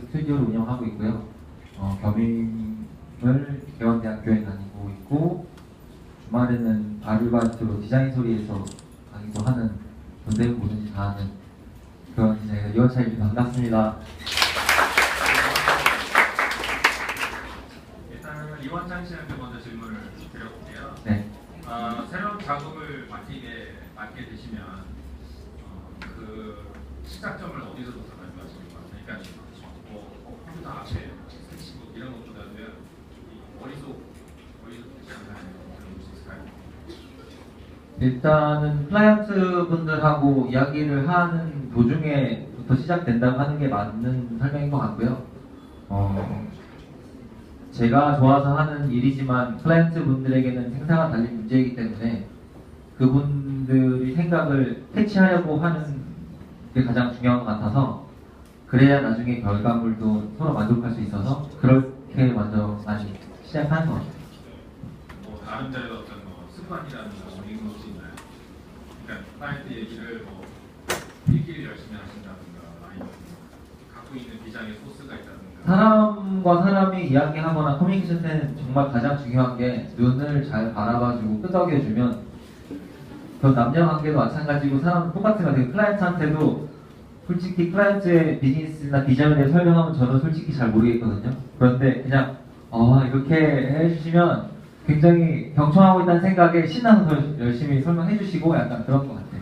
스튜디오를 운영하고 있고요. 어, 겸임을 개원대학교에 다니고 있고 주말에는 아르바이트로 디자인 소리에서 강의도 하는 존재 뭐든지 다 하는 그런 디자이너 이원차입니다. 반갑습니다. 일단은 이원장 씨한테 먼저 질문을 드려볼게요. 네. 어, 새로운 작업을 맡게, 맡게 되시면 어, 그 시작점을 어디서부터 가져가시는 거예요? 그러니까 뭐 어, 컴퓨터 앞에 스케치북 이런 것보다는 이 머릿속 머릿속 시작하는 그런 것이 있을까요? 일단은 클라이언트 분들하고 이야기를 하는 도중에부터 시작된다고 하는 게 맞는 설명인 것 같고요. 어, 제가 좋아서 하는 일이지만 클라이언트 분들에게는 생사가 달린 문제이기 때문에 그분들이 생각을 캐치하려고 하는 게 가장 중요한 것 같아서 그래야 나중에 결과물도 서로 만족할 수 있어서 그렇게 먼저 많이 시작하는 것 같아요. 뭐 나름대로 어떤 뭐 습관이라든가 뭐 이런 것이 있나요? 그러니까 클라이언트 얘기를 뭐 일기를 열심히 하신다든가 뭐 갖고 있는 비장의 소스가 있다든가 사람과 사람이 이야기하거나 커뮤니케이션 때는 정말 가장 중요한 게 눈을 잘 바라봐주고 끄덕여주면 그건 남녀 관계도 마찬가지고 사람은 똑같은 것 같아요. 클라이언트한테도 솔직히 클라이언트의 비즈니스나 비전에 대해 설명하면 저는 솔직히 잘 모르겠거든요. 그런데 그냥 어 이렇게 해주시면 굉장히 경청하고 있다는 생각에 신나서 더 열심히 설명해 주시고 약간 그런 것 같아요.